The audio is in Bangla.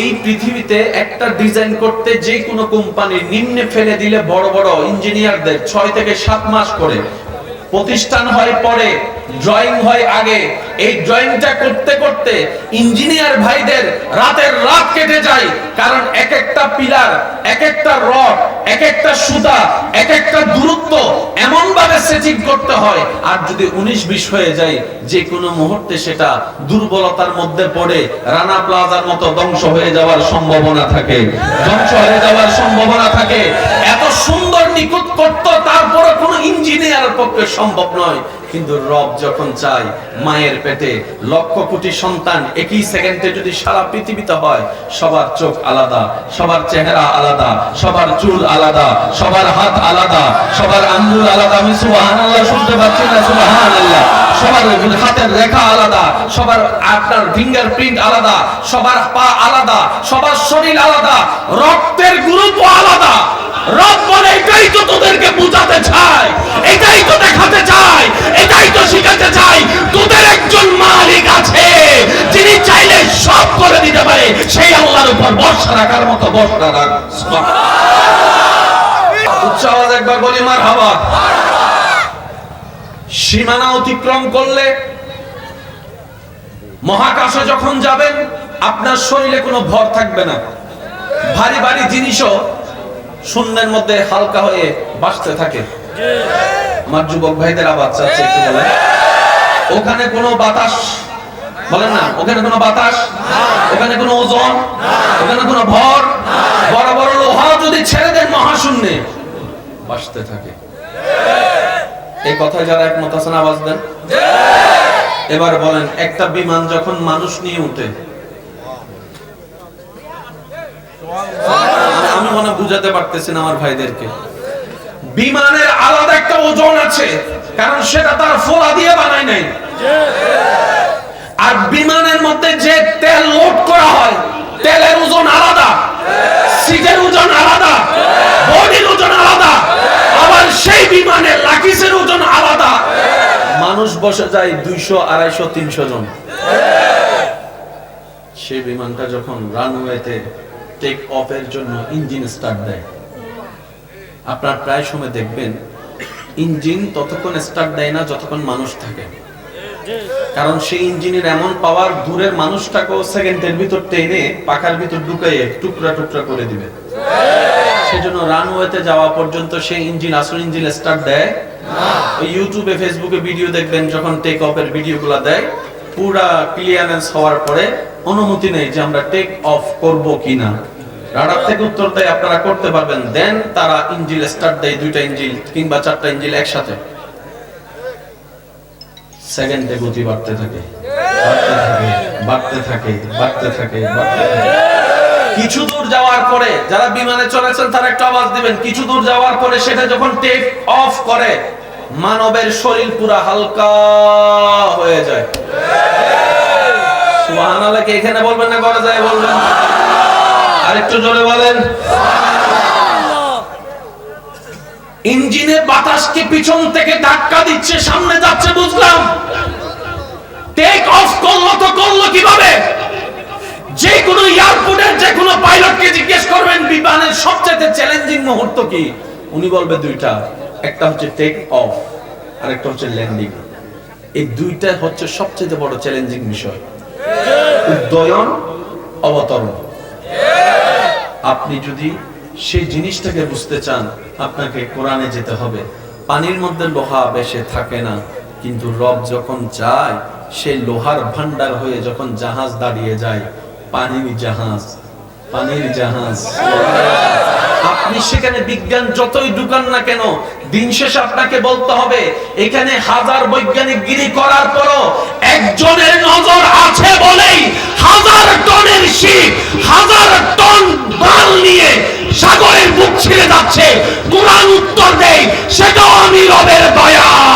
এই পৃথিবীতে একটা ডিজাইন করতে যে কোনো কোম্পানি নিম্নে ফেলে দিলে বড় বড় ইঞ্জিনিয়ারদের ছয় থেকে সাত মাস করে প্রতিষ্ঠান হয় পরে ড্রয়িং হয় আগে। এই ড্রয়িংটা করতে করতে ইঞ্জিনিয়ার ভাইদের রাতের রাত কেটে যায়, কারণ এক একটা পিলার, এক একটা রড, এক একটা সুতা, এক একটা দূরত্ব এমন ভাবে সেটিং করতে হয়। আর যদি উনিশ বিশ হয়ে যায়, যে কোনো মুহূর্তে সেটা দুর্বলতার মধ্যে পড়ে, রানা প্লাজার মতো ধ্বংস হয়ে যাওয়ার সম্ভাবনা থাকে। ধ্বংস হয়ে যাওয়ার সম্ভাবনা থাকে। এত সুন্দর নিখুঁত করত তারপরে কোনো ইঞ্জিনিয়ারের পক্ষে সম্ভব নয়। কিন্তু রব যখন চায় মায়ের পেটে লক্ষ কোটি সন্তান একই সেকেন্ডে যদি সারা পৃথিবীতে হয়, সবার চোখ আলাদা, সবার চেহারা আলাদা, সবার চুল আলাদা, সবার হাত আলাদা, সবার আঙ্গুল আলাদা। আমি সুবহানাল্লাহ শুনতে পাচ্ছি না, সুবহানাল্লাহ। সবার হাতের রেখা আলাদা, সবার আপনার ফিঙ্গারপ্রিন্ট আলাদা, সবার পা আলাদা, সবার শরীর আলাদা, রক্তের গ্রুপ আলাদা। রব বলে, এটাই তো তোদেরকে এটাই তো দেখাতে এটাই তো শিখাতে তোদের একজন মালিক আছে, যিনি চাইলে সব করে দিতে পারে, সেই আল্লাহর উপর রাখার মতো রাখ। একবার বলি মার সীমানা অতিক্রম করলে মহাকাশে যখন যাবেন, আপনার শরীরে কোনো ভর থাকবে না। ভারী ভারী জিনিসও শূন্যের মধ্যে হালকা হয়ে বাঁচতে থাকে। আমার যুবক ভাইদের আওয়াজ চাচ্ছে একটু বলেন। ওখানে কোনো বাতাস, বলেন না, ওখানে কোনো বাতাস? ওখানে কোনো ওজন? ওখানে কোনো ভর? বড় বড় লোহা যদি ছেড়ে দেন মহাশূন্যে, বাঁচতে থাকে। এই কথায় যারা একমত আছেন, আওয়াজ দেন। এবার বলেন, একটা বিমান যখন মানুষ নিয়ে উঠে আমি- মনে বুঝাতে পারতেছি আমার ভাইদেরকে। বিমানের আলাদা একটা ওজন আছে, কারণ সেটা তার ফোলা দিয়ে বানায় নাই। আর বিমানের মধ্যে যে তেল লোড করা হয়, তেলের ওজন আলাদা, সিটের ওজন আলাদা, বডির ওজন আলাদা, আবার সেই বিমানের লাকিসের ওজন আলাদা। মানুষ বসে যায় দুইশো, আড়াইশো, তিনশো জন। সেই বিমানটা যখন রানওয়েতে টেক অফের জন্য ইঞ্জিন স্টার্ট দেয়। আপনার প্রায় সময় দেখবেন, ইঞ্জিন ততক্ষণ স্টার্ট দেয় না যতক্ষণ মানুষ থাকে। কারণ সেই ইঞ্জিনের এমন পাওয়ার দূরের মানুষটাকেও সেকেন্ডের ভিতর টেনে পাখার ভিতর ঢুকাইয়ে টুকরা টুকরা করে দিবে। সেজন্য রানওয়েতে যাওয়া পর্যন্ত সেই ইঞ্জিন আসল ইঞ্জিন স্টার্ট দেয়। ইউটিউবে ফেসবুকে ভিডিও দেখবেন, যখন টেক অফের ভিডিওগুলো দেয়। পুরা ক্লিয়ারেন্স হওয়ার পরে অনুমতি নেই যে আমরা টেক অফ করব কিনা। রাডার থেকে উত্তর দেয়, আপনারা করতে পারবেন। দেন তারা ইঞ্জিন স্টার্ট দেয়, দুইটা ইঞ্জিন কিংবা চারটা ইঞ্জিন একসাথে। সেকেন্ডে গতি বাড়তে থাকে বাড়তে থাকে বাড়তে থাকে বাড়তে থাকে কিছু দূর যাওয়ার পরে যারা বিমানে চলেছেন, তারা একটা আওয়াজ দিবেন। কিছু দূর যাওয়ার পরে সেটা যখন টেক অফ করে, মানবের শরীর পুরা হালকা হয়ে যায়। সুবহানাল্লাহ কি এখানে বলবেন না, ঘরে যায় বলবেন? আরেকটু জোরে বলেন। ইঞ্জিনে বাতাসকে পিছন থেকে ধাক্কা দিচ্ছে, সামনে যাচ্ছে, বুঝলাম? টেক অফ করল তো করল কীভাবে? যে কোনো এয়ারপোর্টের যে কোনো পাইলটকে জিজ্ঞেস করবেন, বিমানের সবচেয়ে চ্যালেঞ্জিং মুহূর্ত কি? উনি বলবে দুইটা। একটা হচ্ছে টেক অফ আর একটা হচ্ছে ল্যান্ডিং এই দুইটা হচ্ছে সবচেয়ে বড় চ্যালেঞ্জিং বিষয়। উদ্যয়ন অবতরণ। আপনি যদি সেই জিনিসটাকে বুঝতে চান, আপনাকে কোরআনে যেতে হবে। পানির মধ্যে লোহা বেশে থাকে না, কিন্তু রব যখন চায় সেই লোহার ভান্ডার হয়ে যখন জাহাজ দাঁড়িয়ে যায়, পানির জাহাজ পানির জাহাজ। আপনি সেখানে বিজ্ঞান যতই ঢুকান না কেন, দিন শেষে আপনাকে বলতে হবে, এখানে হাজার বৈজ্ঞানিক গিরি করার বেশি হাজার টন মাল নিয়ে সাগরের মুখ ছিঁড়ে যাচ্ছে। কোরআন উত্তর দেয়, সেটাও আমি রবের দয়া।